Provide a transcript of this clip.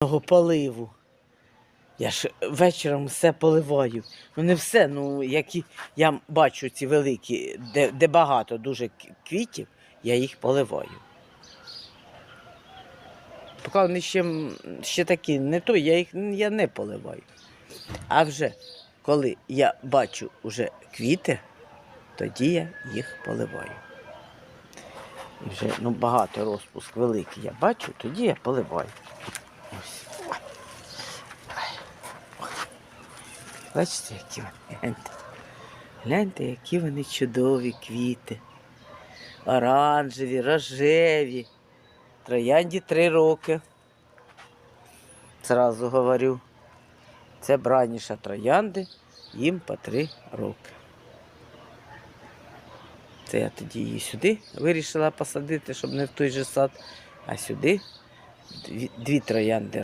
Поливу. Я ж вечором все поливаю. Ну не все, ну які я бачу ці великі, де, де багато дуже квітів, я їх поливаю. Поки вони ще, ще такі не то, я їх я не поливаю. А вже коли я бачу вже квіти, тоді я їх поливаю. І вже ну, багато розпуск великий я бачу, тоді я поливаю. Бачите, які вони. Гляньте. Гляньте, які вони чудові квіти. Оранжеві, рожеві. Троянді три роки. Зразу говорю. Це браніша троянди, їм по три роки. Це я тоді її сюди вирішила посадити, щоб не в той же сад, а сюди дві, троянди